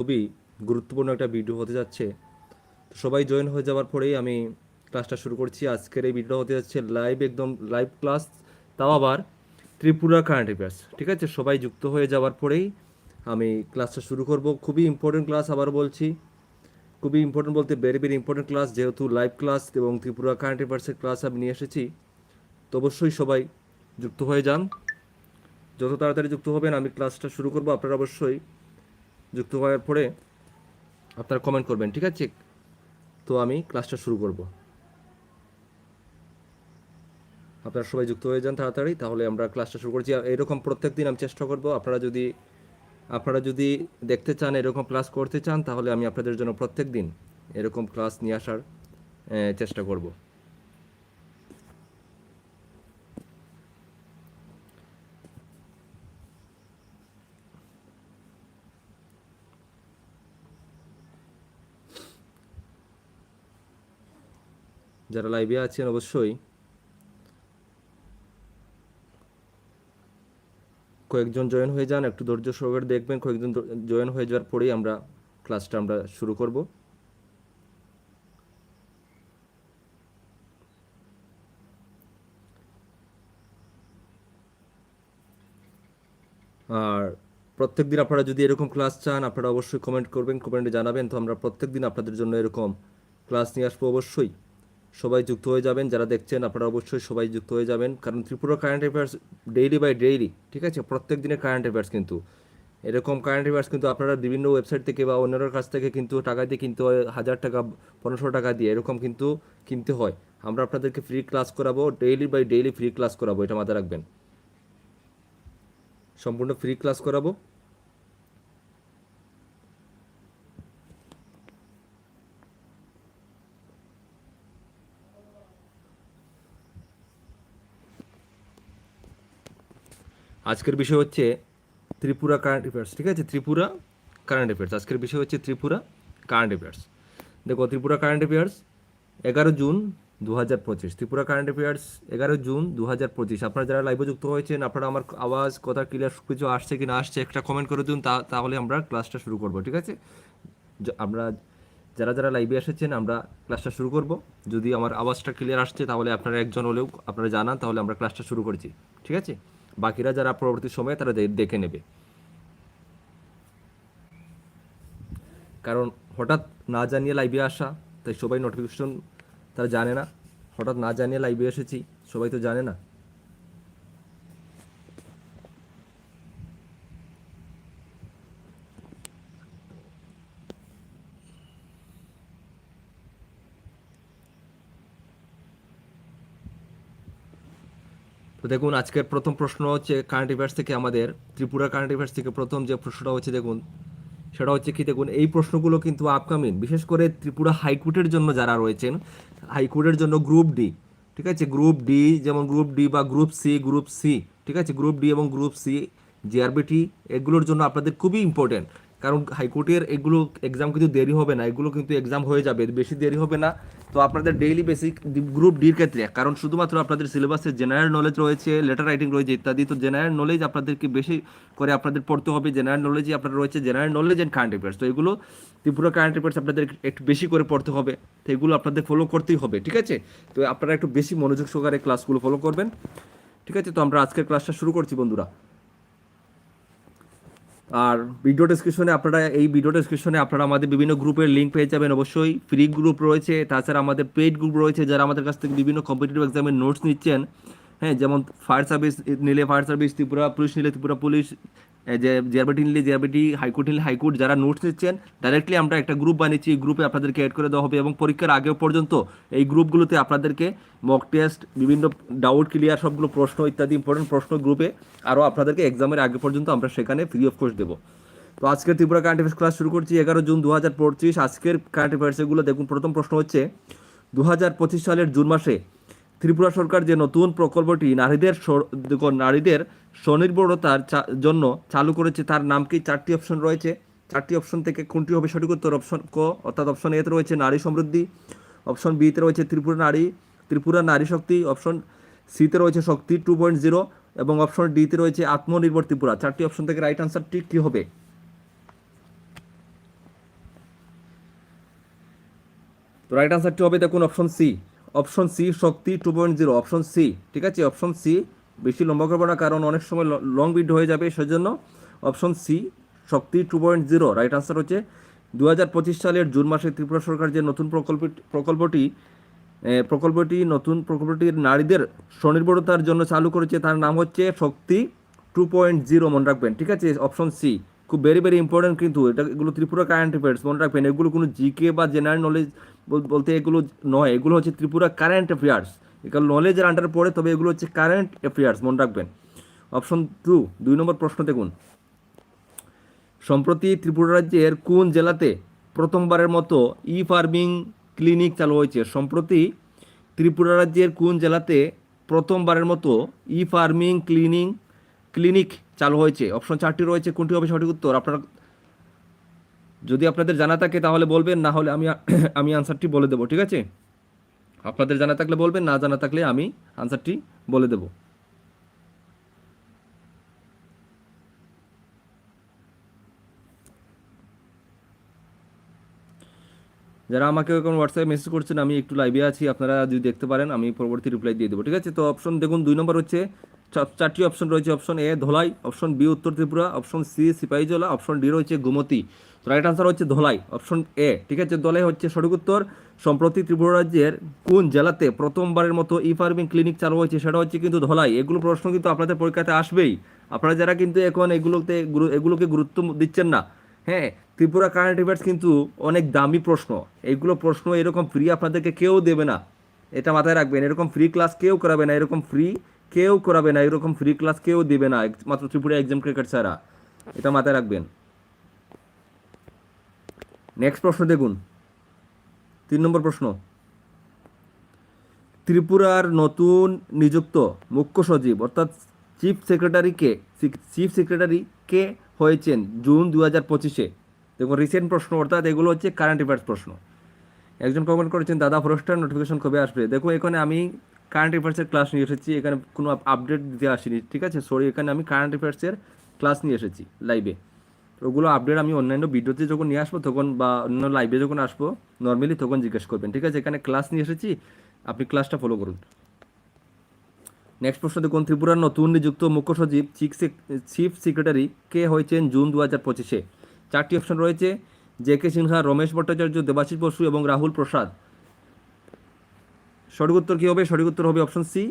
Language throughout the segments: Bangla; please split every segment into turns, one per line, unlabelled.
খুবই গুরুত্বপূর্ণ একটা ভিডিও হতে যাচ্ছে। তো সবাই জয়েন হয়ে যাওয়ার পরেই আমি ক্লাসটা শুরু করছি। আজকের এই ভিডিও হতে যাচ্ছে লাইভ একদম লাইভ ক্লাস তাও আবার ত্রিপুরা কারেন্ট অ্যাফেয়ার্স ঠিক আছে? সবাই যুক্ত হয়ে যাওয়ার পরেই আমি ক্লাসটা শুরু করব। খুবই ইম্পর্টেন্ট ক্লাস আবার বলছি। খুবই ইম্পর্টেন্ট বলতে ভেরি ভেরি ইম্পর্টেন্ট ক্লাস যেহেতু লাইভ ক্লাস এবং ত্রিপুরা কারেন্ট অ্যাফেয়ার্সের ক্লাস আমি নিয়ে এসেছি। তো অবশ্যই সবাই যুক্ত হয়ে যান। যত তাড়াতাড়ি যুক্ত হবেন, আমি ক্লাসটা শুরু করব। আপনারা অবশ্যই যুক্ত হওয়ার পরে আপনারা কমেন্ট করবেন, ঠিক আছে? তো আমি ক্লাসটা শুরু করব। আপনারা সবাই যুক্ত হয়ে যান তাড়াতাড়ি, তাহলে আমরা ক্লাসটা শুরু করছি। এরকম প্রত্যেক দিন আমি চেষ্টা করব, আপনারা যদি আপনারা যদি দেখতে চান এরকম ক্লাস করতে চান, তাহলে আমি আপনাদের জন্য প্রত্যেক দিন এরকম ক্লাস নিয়ে আসার চেষ্টা করব। যারা লাইভে আছেন অবশ্যই কয়েকজন জয়েন হয়ে যান, একটু ধৈর্য সহকারে দেখবেন, কয়েকজন জয়েন হয়ে যাওয়ার পরেই আমরা ক্লাসটা আমরা শুরু করব। আর প্রত্যেক দিন আপনারা যদি এরকম ক্লাস চান, আপনারা অবশ্যই কমেন্ট করবেন কমেন্টে জানাবেন, তো আমরা প্রত্যেক দিন আপনাদের জন্য এরকম ক্লাস নিয়ে আসব অবশ্যই। সবাই যুক্ত হয়ে যাবেন, যারা দেখছেন আপনারা অবশ্যই সবাই যুক্ত হয়ে যাবেন। কারণ Tripura current affairs daily by daily ঠিক আছে? প্রত্যেক দিনের কারেন্ট অ্যাফেয়ার্স কিন্তু। এরকম কারেন্ট অ্যাফেয়ার্স কিন্তু আপনারা বিভিন্ন ওয়েবসাইট থেকে বা অন্যের কাছ থেকে কিন্তু টাকা দিয়ে কিনতে হয়, হাজার টাকা, পনেরোশো টাকা দিয়ে, এরকম কিন্তু কিনতে হয়। আমরা আপনাদেরকে ফ্রি ক্লাস করাবো daily by daily free class করাবো, এটা মাথায় রাখবেন। সম্পূর্ণ ফ্রি ক্লাস করাবো। আজকের বিষয় হচ্ছে ত্রিপুরা কারেন্ট অ্যাফেয়ার্স ঠিক আছে? ত্রিপুরা কারেন্ট অ্যাফেয়ার্স আজকের বিষয় হচ্ছে ত্রিপুরা কারেন্ট অ্যাফেয়ার্স দেখো, ত্রিপুরা কারেন্ট অ্যাফেয়ার্স এগারো জুন দু হাজার পঁচিশ। ত্রিপুরা কারেন্ট অ্যাফেয়ার্স এগারো জুন দু হাজার পঁচিশ। আপনারা যারা লাইভে যুক্ত হয়েছেন, আপনারা আমার আওয়াজ, কথা ক্লিয়ার কিছু আসছে কি না আসছে, একটা কমেন্ট করে দিন, তা তাহলে আমরা ক্লাসটা শুরু করব, ঠিক আছে? আমরা যারা যারা লাইভে এসেছেন, আমরা ক্লাসটা শুরু করব। যদি আমার আওয়াজটা ক্লিয়ার আসছে, তাহলে আপনারা একজন হলেও, আপনারা জানান, তাহলে আমরা ক্লাসটা শুরু করছি, ঠিক আছে? বাকিরা যারা পরবর্তী সময়ে তারা দেখে নেবে। কারণ হঠাৎ না জানিয়ে লাইভে আসা, তাই সবাই নোটিফিকেশন তারা জানে না। হঠাৎ না জানিয়ে লাইভে এসেছি, সবাই তো জানে না। তো দেখুন, আজকের প্রথম প্রশ্ন হচ্ছে কারেন্ট অ্যাফেয়ার্স থেকে আমাদের, ত্রিপুরা কারেন্ট অ্যাফেয়ার্স থেকে প্রথম যে প্রশ্নটা হচ্ছে দেখুন, সেটা হচ্ছে কি দেখুন, এই প্রশ্নগুলো কিন্তু আপকামিং বিশেষ করে ত্রিপুরা হাইকোর্টের জন্য যারা রয়েছেন হাইকোর্টের জন্য গ্রুপ ডি ঠিক আছে? গ্রুপ ডি যেমন গ্রুপ ডি বা গ্রুপ সি গ্রুপ সি ঠিক আছে? গ্রুপ ডি এবং গ্রুপ সি জিআরবিটি এগুলোর জন্য আপনাদের খুবই ইম্পর্টেন্ট কারণ হাইকোর্টের এগুলো এক্সাম কিন্তু দেরি হবে না, এগুলো কিন্তু এক্সাম হয়ে যাবে, বেশি দেরি হবে না। তো আপনাদের ডেইলি বেসিক গ্রুপ ডির ক্ষেত্রে, কারণ শুধুমাত্র আপনাদের সিলেবাসে জেনারেল নলেজ রয়েছে লেটার রাইটিং রয়েছে ইত্যাদি, তো জেনারেল নলেজ আপনাদেরকে বেশি করে আপনাদের পড়তে হবে জেনারেল নলেজই আপনার রয়েছে general knowledge and current affairs তো এগুলো ত্রিপুরা কারেন্ট অ্যাফেয়ার্স আপনাদের একটু বেশি করে পড়তে হবে, তো এগুলো আপনাদের ফলো করতেই হবে, ঠিক আছে? তো আপনারা একটু বেশি মনোযোগ সহকারে ক্লাসগুলো ফলো করবেন, ঠিক আছে? তো আমরা আজকের ক্লাসটা শুরু করছি বন্ধুরা। আর ভিডিও ডেসক্রিপশনে আপনারা, এই ভিডিও ডেসক্রিপশনে আপনারা আমাদের বিভিন্ন গ্রুপের লিঙ্ক পেয়ে যাবেন। অবশ্যই ফ্রি গ্রুপ রয়েছে, তাছাড়া আমাদের পেইড গ্রুপ রয়েছে, যারা আমাদের কাছ থেকে বিভিন্ন কম্পিটিটিভ এক্সামের নোটস নিচ্ছেন। হ্যাঁ যেমন ফায়ার সার্ভিস নিলে ফায়ার সার্ভিস ত্রিপুরা পুলিশ নিলে ত্রিপুরা পুলিশ জিআরবিটি নিলে জিআরবিটি হাইকোর্ট নিলে হাইকোর্ট যারা নোটস নিচ্ছেন ডাইরেক্টলি আমরা একটা গ্রুপ বানিয়েছি। এই গ্রুপে আপনাদেরকে অ্যাড করে দেওয়া হবে এবং পরীক্ষার আগেও পর্যন্ত এই গ্রুপগুলোতে আপনাদেরকে মক টেস্ট বিভিন্ন ডাউট ক্লিয়ার সবগুলো প্রশ্ন ইত্যাদি ইম্পর্টেন্ট প্রশ্ন গ্রুপে আরও আপনাদেরকে এক্সামের আগে পর্যন্ত আমরা সেখানে ফ্রি অফ কোর্স দেবো। তো আজকের ত্রিপুরা কারেন্ট ক্লাস শুরু করছি এগারো জুন দু হাজার পঁচিশ। আজকের কারেন্ট অ্যাফেয়ার্সগুলো দেখুন, প্রথম প্রশ্ন হচ্ছে দু হাজার পঁচিশ সালের জুন মাসে ত্রিপুরা সরকার যে নতুন প্রকল্পটি নারীদের নারীদের স্বনির্ভরতার জন্য চালু করেছে, তার নাম কি? চারটি অপশন রয়েছে। চারটি অপশন থেকে কোনটি হবে সঠিক উত্তর? অপশন ক, অর্থাৎ অপশন এতে রয়েছে নারী সমৃদ্ধি। অপশন বিতে রয়েছে ত্রিপুরা নারী ত্রিপুরা নারী শক্তি। অপশন সিতে রয়েছে শক্তি টু পয়েন্ট জিরো এবং অপশন ডিতে রয়েছে আত্মনির্ভর ত্রিপুরা। চারটি অপশন থেকে রাইট আনসারটি কী হবে? তো রাইট আনসারটি হবে দেখুন অপশন সি। অপশন সি, শক্তি two point zero option C, ঠিক আছে? অপশন সি, বেশি লম্বা করব না, কারণ অনেক সময় লং বিড হয়ে যাবে, সেজন্য অপশন সি, শক্তি two point zero right answer হচ্ছে দু হাজার পঁচিশ সালের জুন মাসে ত্রিপুরা সরকার যে নতুন প্রকল্প, প্রকল্পটি প্রকল্পটি নতুন প্রকল্পটির নারীদের স্বনির্ভরতার জন্য চালু করেছে, তার নাম হচ্ছে শক্তি টু পয়েন্ট জিরো মনে রাখবেন, ঠিক আছে? অপশন সি খুব ভেরি ভেরি ইম্পর্টেন্ট কিন্তু এটা এগুলো ত্রিপুরা কারেন্ট অ্যাফেয়ার্স মনে রাখবেন, এগুলো কোনো জিকে বা জেনারেল নলেজ বলতে এগুলো নয়, এগুলো হচ্ছে ত্রিপুরা কারেন্ট অ্যাফেয়ার্স এগুলো নলেজের আন্ডারে পড়ে, তবে এগুলো হচ্ছে কারেন্ট অ্যাফেয়ার্স মনে রাখবেন। অপশন টু দুই নম্বর প্রশ্ন দেখুন। সম্প্রতি ত্রিপুরা রাজ্যের কোন জেলাতে প্রথমবারের মতো ই ফার্মিং ক্লিনিক চালু হয়েছে? সম্প্রতি ত্রিপুরা রাজ্যের কোন জেলাতে প্রথমবারের মতো ই ফার্মিং ক্লিনিং ক্লিনিক চালু হয়েছে। অপশন চারটি রয়েছে, কোনটি হবে সঠিক উত্তর? আপনারা যদি আপনাদের জানা থাকে তাহলে বলবেন, না হলে আমি আমি আনসারটি বলে দেবো, ঠিক আছে? আপনাদের জানা থাকলে বলবেন, না জানা থাকলে আমি আনসারটি বলে দেবো। যারা আমাকে এখন হোয়াটসঅ্যাপে মেসেজ করছেন, আমি একটু লাইভে আছি, আপনারা যদি দেখতে পারেন, আমি পরবর্তী রিপ্লাই দিয়ে দেবো, ঠিক আছে? তো অপশন দেখুন, দুই নম্বর হচ্ছে চারটি অপশন রয়েছে option A Dhalai option B Uttar Tripura option C Sepahijala option D রয়েছে গোমতী। তো রাইট আনসার হচ্ছে ধলাই অপশন এ ঠিক আছে? ধলাই হচ্ছে সঠিক উত্তর। সম্প্রতি ত্রিপুরা রাজ্যের কোন জেলাতে প্রথমবারের মতো ই ফার্মিং ক্লিনিক চালু হয়েছে, সেটা হচ্ছে কিন্তু ধলাই। এগুলো প্রশ্ন কিন্তু আপনাদের পরীক্ষাতে আসবেই। আপনারা যারা কিন্তু এখন এগুলোতে এগুলোকে গুরুত্ব দিচ্ছেন না হ্যাঁ? ত্রিপুরা কারেন্ট অ্যাফেয়ার্স কিন্তু অনেক দামি প্রশ্ন। এগুলো প্রশ্ন এরকম ফ্রি আপনাদেরকে কেউ দেবে না। এটা মাথায় রাখবেন, এরকম ফ্রি ক্লাস কেউ করাবে না, এরকম ফ্রি কেউ করাবে না, এরকম ফ্রি ক্লাস কেউ দেবে না। মাত্র ত্রিপুরা এক্সাম ক্রিকেট ছাড়া। এটা মাথায় রাখবেন। নেক্সট প্রশ্ন দেখুন। তিন নম্বর প্রশ্ন। ত্রিপুরার নতুন নিযুক্ত মুখ্য সচিব, অর্থাৎ চিফ সেক্রেটারিকে চিফ সেক্রেটারি কে হয়েছেন জুন দু হাজার পঁচিশে। দেখুন রিসেন্ট প্রশ্ন, অর্থাৎ এগুলো হচ্ছে কারেন্ট অ্যাফেয়ার্স প্রশ্ন। একজন কমেন্ট করেছেন, দাদা ফরেস্টার নোটিফিকেশন কবে আসবে? দেখো এখানে আমি কারেন্ট অ্যাফেয়ার্সের ক্লাস নিয়ে এসেছি। এখানে কোনো আপডেট দিতে আসিনি, ঠিক আছে? সরি এখানে আমি কারেন্ট অ্যাফেয়ার্সের ক্লাস নিয়ে এসেছি লাইভে ওগুলো আপডেট আমি অন্যান্য ভিডিওতে যখন নিয়ে আসব, তখন বা অন্য লাইভে যখন আসব নর্মালি তখন জিজ্ঞেস করবেন, ঠিক আছে? এখানে ক্লাস নিয়ে এসেছি, আপনি ক্লাসটা ফলো করুন। নেক্সট প্রশ্ন দেখুন ত্রিপুরার নতুন নিযুক্ত মুখ্য সচিব চিফ সেক্রেটারি কে হয়েছেন জুন দু হাজার পঁচিশে? চারটি অপশন রয়েছে, জে কে সিনহা, রমেশ ভট্টাচার্য, দেবাশিস বসু এবং রাহুল প্রসাদ। সঠিক উত্তর কী হবে? সঠিক উত্তর হবে অপশন সি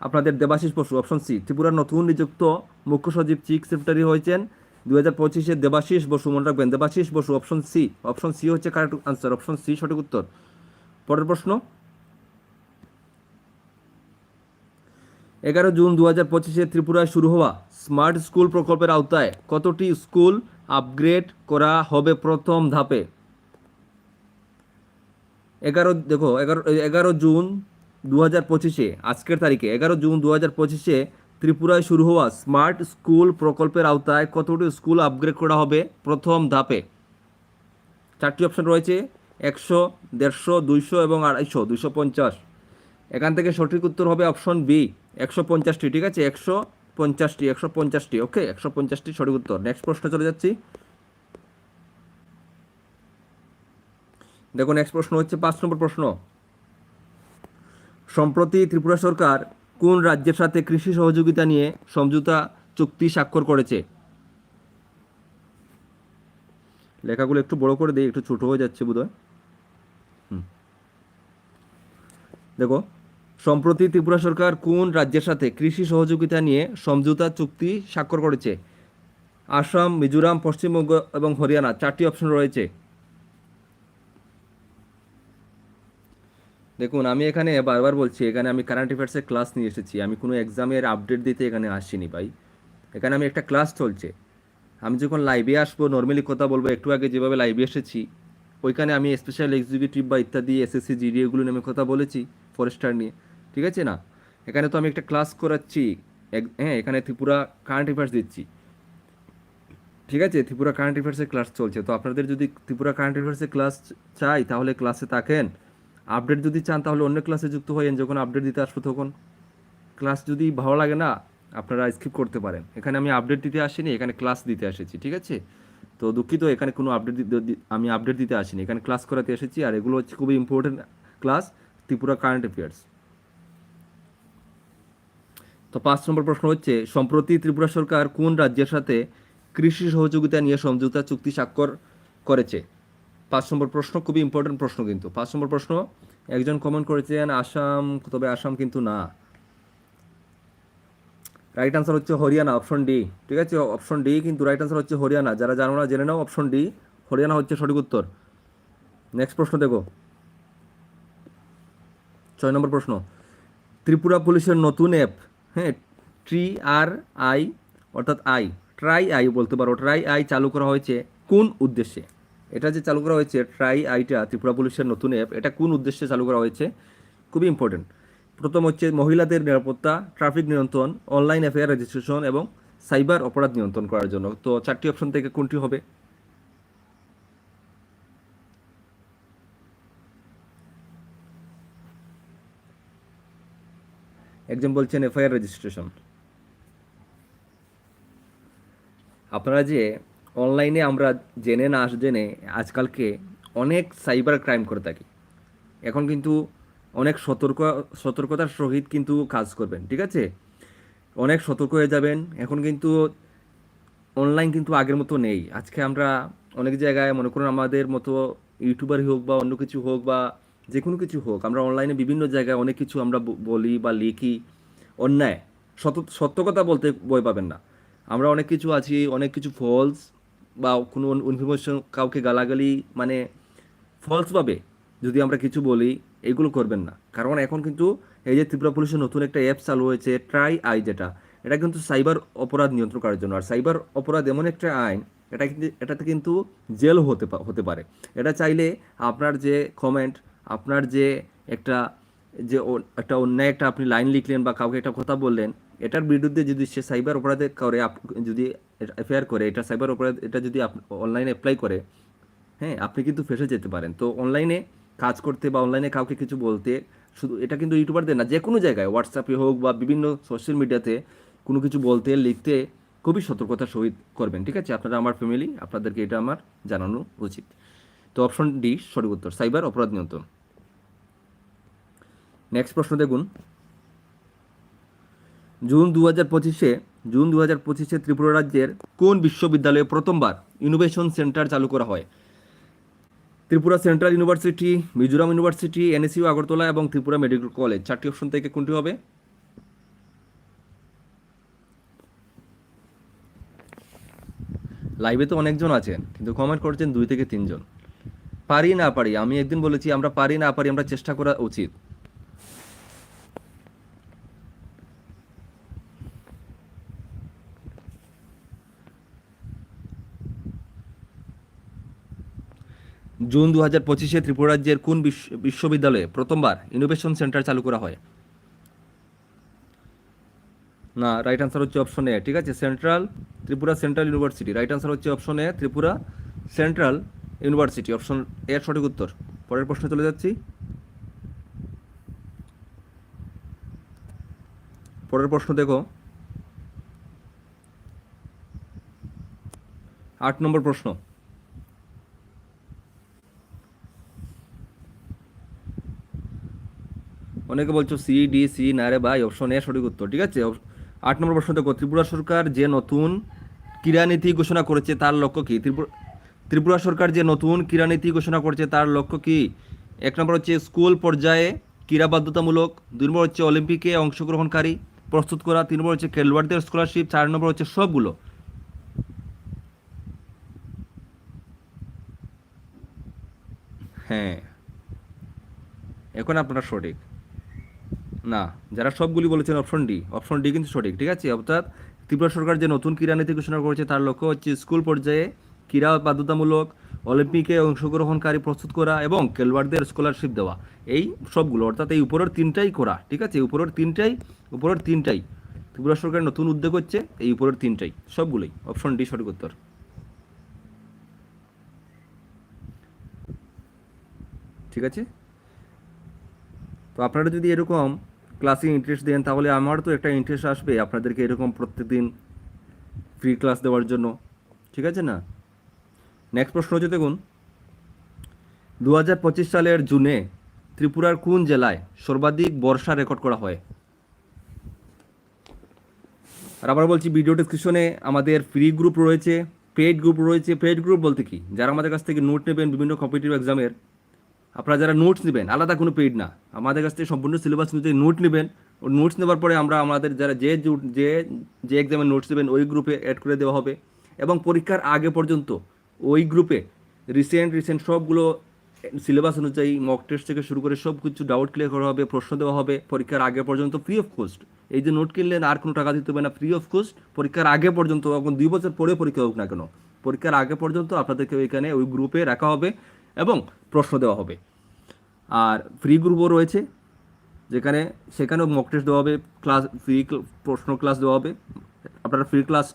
আপনাদের দেবাশিস বসু অপশন সি ত্রিপুরার নতুন নিযুক্ত মুখ্য সচিব চিফ সেক্রেটারি হয়েছেন। দু হাজার পঁচিশে দেবাশিস বসু, মনে রাখবেন, Debashis Basu option C option C হচ্ছে কারেক্ট আনসার অপশন সি সঠিক উত্তর পরের প্রশ্ন। এগারো জুন দু হাজার পঁচিশে ত্রিপুরায় শুরু হওয়া স্মার্ট স্কুল প্রকল্পের আওতায় কতটি স্কুল আপগ্রেড করা হবে প্রথম ধাপে? এগারো, দেখো, এগারো এগারো জুন দু হাজার পঁচিশে, আজকের তারিখে, এগারো জুন দু হাজার পঁচিশে ত্রিপুরায় শুরু হওয়া স্মার্ট স্কুল প্রকল্পের আওতায় কতটি স্কুল আপগ্রেড করা হবে? প্রথম ধাপে চারটি অপশন রয়েছে, একশো, দেড়শো, দুইশো এবং আড়াইশো, দুইশো পঞ্চাশ। এখান থেকে সঠিক উত্তর হবে অপশন বি একশো পঞ্চাশটি, ঠিক আছে? একশো পঞ্চাশটি একশো পঞ্চাশটি ওকে একশো পঞ্চাশটি সঠিক উত্তর। নেক্সট প্রশ্ন চলে যাচ্ছি। দেখো নেক্সট প্রশ্ন হচ্ছে পাঁচ নম্বর প্রশ্ন। সম্প্রতি ত্রিপুরা সরকার কোন রাজ্যের সাথে কৃষি সহযোগিতা নিয়ে সমঝোতা চুক্তি স্বাক্ষর করেছে? লেখাগুলো একটু বড় করে দিই, একটু ছোট হয়ে যাচ্ছে বোধহয়। দেখো, সম্প্রতি ত্রিপুরা সরকার কোন রাজ্যের সাথে কৃষি সহযোগিতা নিয়ে সমঝোতা চুক্তি স্বাক্ষর করেছে? আসাম, মিজোরাম, পশ্চিমবঙ্গ এবং হরিয়ানা, চারটি অপশন রয়েছে। দেখুন, আমি এখানে বারবার বলছি, এখানে আমি কারেন্ট অ্যাফেয়ার্সের ক্লাস নিয়ে এসেছি। আমি কোনো এক্সামের আপডেট দিতে এখানে আসিনি ভাই। এখানে আমি একটা ক্লাস চলছে। আমি যখন লাইভে আসব নর্মালি কথা বলব, একটু আগে যেভাবে লাইভে এসেছি, ওইখানে আমি স্পেশাল এক্সিকিউটিভ বা ইত্যাদি এসএসসি জিডি এগুলো নিয়ে আমি কথা বলেছি ফরেস্টার নিয়ে। ঠিক আছে না? এখানে তো আমি একটা ক্লাস করাচ্ছি। হ্যাঁ এখানে ত্রিপুরা কারেন্ট অ্যাফেয়ার্স দিচ্ছি। ঠিক আছে? ত্রিপুরা কারেন্ট অ্যাফেয়ার্সের ক্লাস চলছে। তো আপনাদের যদি ত্রিপুরা কারেন্ট অ্যাফেয়ার্সের ক্লাস চাই, তাহলে ক্লাসে থাকেন। আপডেট যদি চান, তাহলে অন্য ক্লাসে যুক্ত হয়েন যখন আপডেট দিতে আসব তখন। ক্লাস যদি ভালো লাগে না, আপনারা স্কিপ করতে পারেন। এখানে আমি আপডেট দিতে আসিনি, এখানে ক্লাস দিতে এসেছি ঠিক আছে? তো দুঃখিত, এখানে কোনো আপডেট আমি আপডেট দিতে আসিনি। এখানে ক্লাস করাতে এসেছি, আর এগুলো হচ্ছে খুবই important class Tripura current affairs তো পাঁচ নম্বর প্রশ্ন হচ্ছে, সম্প্রতি ত্রিপুরা সরকার কোন রাজ্যের সাথে কৃষি সহযোগিতা নিয়ে সমঝোতা চুক্তি স্বাক্ষর করেছে? পাঁচ নম্বর প্রশ্ন, খুবই ইম্পর্টেন্ট প্রশ্ন কিন্তু। পাঁচ নম্বর প্রশ্ন, একজন কমেন্ট করেছেন আসাম, তবে আসাম কিন্তু না। রাইট আনসার হচ্ছে হরিয়ানা অপশন ডি ঠিক আছে? অপশন ডি কিন্তু রাইট আনসার হচ্ছে হরিয়ানা। যারা জানো না, জেনে নাও অপশন ডি হরিয়ানা হচ্ছে সঠিক উত্তর। নেক্সট প্রশ্ন দেখো। ছয় নম্বর প্রশ্ন। ত্রিপুরা পুলিশের নতুন অ্যাপ হ্যাঁ ট্রি আর আই অর্থাৎ আই ট্রাই আই বলতে পারো। ট্রাই আই চালু করা হয়েছে কোন উদ্দেশ্যে? এটা যে চালু করা হয়েছে ট্রাই আইটা ত্রিপুরা পুলিশের নতুন অ্যাপ এটা কোন উদ্দেশ্যে চালু করা হয়েছে? খুবই ইম্পর্টেন্ট প্রথম হচ্ছে মহিলাদের নিরাপত্তা ট্রাফিক নিয়ন্ত্রণ অনলাইন এফআইআর রেজিস্ট্রেশন এবং সাইবার অপরাধ নিয়ন্ত্রণ করার জন্য। তো চারটি অপশন থেকে কোনটি হবে? একজন বলছেন এফআইআর রেজিস্ট্রেশন আপনারা যে অনলাইনে আমরা জেনে না আস জেনে আজকালকে অনেক সাইবার ক্রাইম করে থাকি। এখন কিন্তু অনেক সতর্ক, সতর্কতার সহিত কিন্তু কাজ করবেন, ঠিক আছে? অনেক সতর্ক হয়ে যাবেন। এখন কিন্তু অনলাইন কিন্তু আগের মতো নেই। আজকে আমরা অনেক জায়গায় মনে করুন আমাদের মতো ইউটিউবারই হোক বা অন্য কিছু হোক বা যে কোনো কিছু হোক, আমরা অনলাইনে বিভিন্ন জায়গায় অনেক কিছু আমরা বলি বা লিখি অন্যায়। সত সত্য কথা বলতে বই পাবেন না। আমরা অনেক কিছু আছি, অনেক কিছু ফলস বা কোনো ইনফরমেশন কাউকে গালাগালি মানে ফলসভাবে যদি আমরা কিছু বলি, এগুলো করবেন না। কারণ এখন কিন্তু এই যে ত্রিপুরা পুলিশের নতুন একটা অ্যাপ চালু হয়েছে ট্রাই আই যেটা, এটা কিন্তু সাইবার অপরাধ নিয়ন্ত্রণ করার জন্য। আর সাইবার অপরাধ এমন একটা আইন, এটা কিন্তু, এটাতে কিন্তু জেল হতে হতে পারে। এটা চাইলে আপনার যে কমেন্ট আপনার যে একটা যে একটা অন্যায় একটা আপনি লাইন লিখলেন বা কাউকে একটা কথা বললেন এটার বিরুদ্ধে যদি সে সাইবার অপরাধে করে যদি এফআইআর করে, এটা সাইবার অপরাধ, এটা যদি অনলাইনে অ্যাপ্লাই করে হ্যাঁ আপনি কিন্তু ফেসে যেতে পারেন। তো অনলাইনে কাজ করতে বা অনলাইনে কাউকে কিছু বলতে, শুধু এটা কিন্তু ইউটিউবারদের না, যে কোনো জায়গায় হোয়াটসঅ্যাপে হোক বা বিভিন্ন সোশ্যাল মিডিয়াতে কোনো কিছু বলতে, লিখতে খুবই সতর্কতার সহিত করবেন, ঠিক আছে? আপনারা আমার ফ্যামিলি আপনাদেরকে এটা আমার জানানো উচিত। তো অপশন ডি সঠিক উত্তর সাইবার অপরাধ নিয়ন্ত্রণ। নেক্সট প্রশ্ন দেখুন। জুন দু হাজার পঁচিশে, জুন দু হাজার পঁচিশে ত্রিপুরা রাজ্যের কোন বিশ্ববিদ্যালয়ে প্রথমবার ইনোভেশন সেন্টার চালু করা হয়? Tripura central university, Mizoram university, NSU Agartala এবং ত্রিপুরা মেডিকেল কলেজ। চারটি অপশন থেকে কোনটি হবে? লাইভে তো অনেকজন আছেন, কিন্তু কমেন্ট করছেন দুই থেকে তিনজন। পারি না পারি, আমি একদিন বলেছি, আমরা পারি না পারি, আমরা চেষ্টা করা উচিত। জুন দু হাজার পঁচিশে ত্রিপুরা রাজ্যের কোন বিশ্ব- বিশ্ববিদ্যালয়ে প্রথমবার ইনোভেশন সেন্টার চালু করা হয়? না রাইট আনসার হচ্ছে অপশন এ ঠিক আছে? Central Tripura central university right answer হচ্ছে option A Tripura central university option এর সঠিক উত্তর। পরের প্রশ্নে চলে যাচ্ছি। পরের প্রশ্ন দেখো। আট নম্বর প্রশ্ন। অনেকে বলছো সি, ডি, সি, না রে ভাই অপশন এ সঠিক উত্তর, ঠিক আছে? আট নম্বর প্রশ্ন দেখো, ত্রিপুরা সরকার যে নতুন ক্রীড়ানীতি ঘোষণা করেছে তার লক্ষ্য কি? ত্রিপুরা ত্রিপুরা সরকার যে নতুন ক্রীড়ানীতি ঘোষণা করেছে তার লক্ষ্য কি? এক নম্বর হচ্ছে স্কুল পর্যায়ে ক্রীড়া বাধ্যতামূলক, দুই নম্বর হচ্ছে অলিম্পিকে অংশগ্রহণকারী প্রস্তুত করা, তিন নম্বর হচ্ছে খেলোয়াড়দের স্কলারশিপ চার নম্বর হচ্ছে সবগুলো। হ্যাঁ। এখন আপনারা সঠিক। না, যারা সবগুলি বলেছেন অপশন ডি অপশন ডি কিন্তু সঠিক, ঠিক আছে? অর্থাৎ ত্রিপুরা সরকার যে নতুন ক্রীড়া নীতি ঘোষণা করেছে, তার লক্ষ্য হচ্ছে স্কুল পর্যায়ে ক্রীড়া বাধ্যতামূলক, অলিম্পিকে অংশগ্রহণকারী প্রস্তুত করা এবং খেলোয়াড়দের স্কলারশিপ দেওয়া। এই সবগুলো, অর্থাৎ এই উপরের তিনটাই করা, ঠিক আছে? উপরের তিনটাই উপরের তিনটাই ত্রিপুরা সরকার নতুন উদ্যোগ হচ্ছে, এই উপরের তিনটাই, সবগুলোই অপশন ডি সঠিক উত্তর। ঠিক আছে? তো আপনারা যদি এরকম ক্লাসে ইন্টারেস্ট দেন, তাহলে আমার তো একটা ইন্টারেস্ট আসবে আপনাদেরকে এরকম প্রত্যেকদিন ফ্রি ক্লাস দেওয়ার জন্য। ঠিক আছে না? নেক্সট প্রশ্ন হচ্ছে দেখুন দু হাজার পঁচিশ সালের জুনে ত্রিপুরার কোন জেলায় সর্বাধিক বর্ষা রেকর্ড করা হয়? আর আবার বলছি ভিডিও ডিসক্রিপশনে আমাদের ফ্রি গ্রুপ রয়েছে পেইড গ্রুপ রয়েছে। পেইড গ্রুপ বলতে কি? যারা আমাদের কাছ থেকে নোট নেবেন বিভিন্ন কম্পিটিটিভ এক্সামের আপনারা যারা নোটস নেবেন, আলাদা কোনো পেইড না। আমাদের কাছ থেকে সম্পূর্ণ সিলেবাস অনুযায়ী নোট নেবেন। ও নোটস নেওয়ার পরে আমরা আমাদের যারা যে যে যে এক্সামের নোটস নেবেন, ওই গ্রুপে অ্যাড করে দেওয়া হবে। এবং পরীক্ষার আগে পর্যন্ত ওই গ্রুপে রিসেন্ট রিসেন্ট সবগুলো সিলেবাস অনুযায়ী মক টেস্ট থেকে শুরু করে সব কিছু ডাউট ক্লিয়ার করা হবে, প্রশ্ন দেওয়া হবে, পরীক্ষার আগে পর্যন্ত ফ্রি অফ কস্ট এই যে নোট কিনলেন, আর কোনো টাকা দিতে হবে না ফ্রি অফ কস্ট পরীক্ষার আগে পর্যন্ত, এখন দুই বছর পরে পরীক্ষা হোক না কেন, পরীক্ষার আগে পর্যন্ত আপনাদেরকে ওইখানে ওই গ্রুপে রাখা হবে। এবং প্রশ্ন দেওয়া হবে। আর ফ্রি গ্রুপও রয়েছে, যেখানে সেখানেও মক টেস্ট দেওয়া হবে ক্লাস ফ্রি প্রশ্ন ক্লাস দেওয়া হবে। আপনারা ফ্রি ক্লাস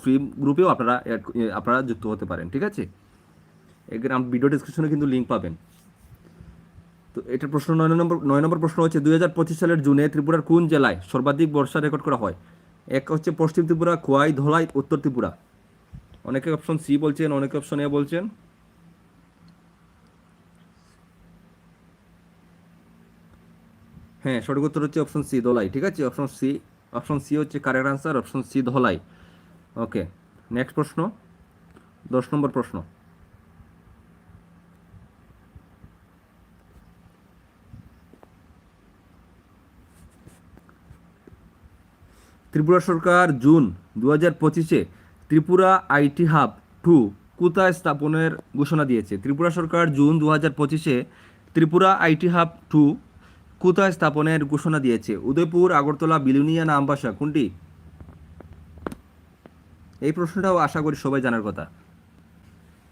ফ্রি গ্রুপেও আপনারা আপনারা যুক্ত হতে পারেন, ঠিক আছে? এখানে ভিডিও ডিসক্রিপশনে কিন্তু লিঙ্ক পাবেন। তো এটার প্রশ্ন নয় নম্বর নয় নম্বর প্রশ্ন হচ্ছে, দুই হাজার পঁচিশ সালের জুনে ত্রিপুরার কোন জেলায় সর্বাধিক বর্ষা রেকর্ড করা হয়? এক হচ্ছে পশ্চিম ত্রিপুরা, খোয়াই, ধলাই, উত্তর ত্রিপুরা। অনেকে অপশন সি বলছেন, অনেকে অপশন এ বলছেন। হ্যাঁ সঠিক উত্তর হচ্ছে অপশন সি ধলাই, ঠিক আছে? অপশন সি অপশন সি হচ্ছে correct answer option C Dhalai. Okay next প্রশ্ন। দশ নম্বর প্রশ্ন। ত্রিপুরা সরকার জুন দু হাজার পঁচিশে ত্রিপুরা আইটি হাব টু কোথায় স্থাপনের ঘোষণা দিয়েছে? ত্রিপুরা সরকার জুন দু হাজার পঁচিশে ত্রিপুরা আইটি হাব টু কোথায় স্থাপনের ঘোষণা দিয়েছে। উদয়পুর, আগরতলা, বিলুনিয়া না আমবাসা, কোনটি? এই প্রশ্নটাও আশা করি সবাই জানার কথা।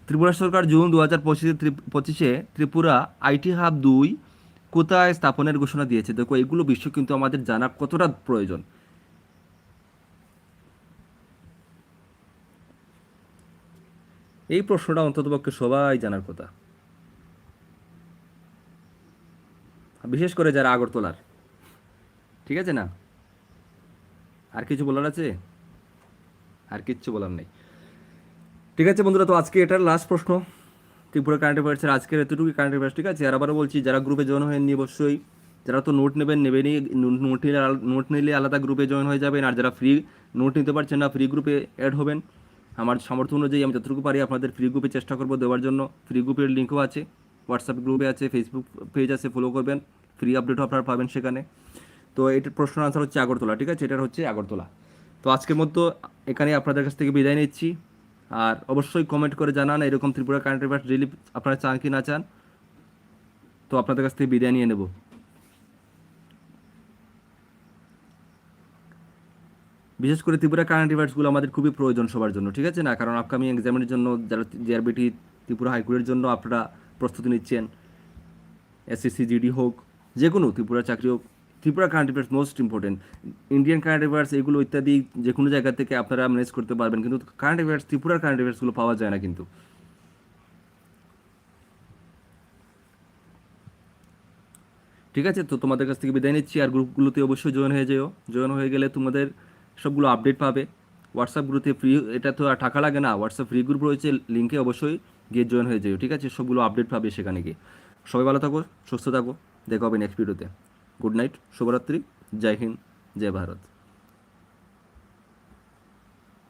ত্রিপুরা সরকার জুন দু হাজার পঁচিশে পঁচিশে ত্রিপুরা আইটি হাব দুই কোথায় স্থাপনের ঘোষণা দিয়েছে। দেখো এগুলো বিশ্ব কিন্তু আমাদের জানা কতটা প্রয়োজন। এই প্রশ্নটা অন্ততপক্ষে সবাই জানার কথা। বিশেষ করে যারা আগরতলার ঠিক আছে না? আর কিছু বলার আছে? আর কিচ্ছু বলার নেই। ঠিক আছে বন্ধুরা, তো আজকে এটার লাস্ট প্রশ্ন। ত্রিপুরা কারেন্ট অ্যাফেয়ার্সের আজকের এতটুকুই কারেন্ট অ্যাফেয়ার্স ঠিক আছে? আর আবারও বলছি, যারা গ্রুপে জয়েন হয়নি অবশ্যই, যারা তো নোট নেবেন, নেবেনই নোট নিলে নোট নিলে আলাদা গ্রুপে জয়েন হয়ে যাবেন। আর যারা ফ্রি নোট নিতে পারছেন না ফ্রি গ্রুপে অ্যাড হবেন। আমার সামর্থ্য অনুযায়ী আমি যতটুকু পারি আপনাদের ফ্রি গ্রুপে চেষ্টা করব দেওয়ার জন্য। ফ্রি গ্রুপের লিঙ্কও আছে হোয়াটসঅ্যাপ গ্রুপে আছে ফেসবুক পেজ আছে ফলো করবেন। ফ্রি আপডেটও আপনারা পাবেন সেখানে। তো এটার প্রশ্ন আনসার হচ্ছে আগরতলা, ঠিক আছে? এটার হচ্ছে আগরতলা। তো আজকের মতো এখানে আপনাদের কাছ থেকে বিদায় নিচ্ছি। আর অবশ্যই কমেন্ট করে জানান এরকম ত্রিপুরা কারেন্ট অ্যাফেয়ার্স ডেলি আপনারা চান কি না চান। তো আপনাদের কাছ থেকে বিদায় নিয়ে নেব। বিশেষ করে ত্রিপুরা কারেন্ট অ্যাফেয়ার্সগুলো আমাদের খুবই প্রয়োজন সবার জন্য, ঠিক আছে না? কারণ আপকামিং এক্সামের জন্য যারা জিআরবিটি ত্রিপুরা হাইকোর্টের জন্য আপনারা প্রস্তুতি নিচ্ছেন। এসএসসি জিডি হোক যে কোনো ত্রিপুরা চাকরি হোক Tripura current affairs most important Indian current affairs এগুলো ইত্যাদি যে কোনো জায়গা থেকে আপনারা ম্যানেজ করতে পারবেন, কিন্তু কারেন্ট অ্যাফেয়ার্স ত্রিপুরার কারেন্ট অ্যাফেয়ার্সগুলো পাওয়া যায় না কিন্তু। ঠিক আছে, তো তোমাদের কাছ থেকে বিদায় নিচ্ছি, আর গ্রুপগুলোতে অবশ্যই জয়েন হয়ে যেও। জয়েন হয়ে গেলে তোমাদের সবগুলো আপডেট পাবে। হোয়াটসঅ্যাপ গ্রুপে ফ্রি এটা তো আর টাকা লাগে না হোয়াটসঅ্যাপ ফ্রি গ্রুপ রয়েছে লিঙ্কে অবশ্যই গিয়ে জয়েন হয়ে যেও। ঠিক আছে, সবগুলো আপডেট পাবে সেখানে গিয়ে। সবাই ভালো থাকো, সুস্থ থাকো। দেখা হবে নেক্সট ভিডিওতে গুড নাইট শুভরাত্রি জয় হিন্দ জয় ভারত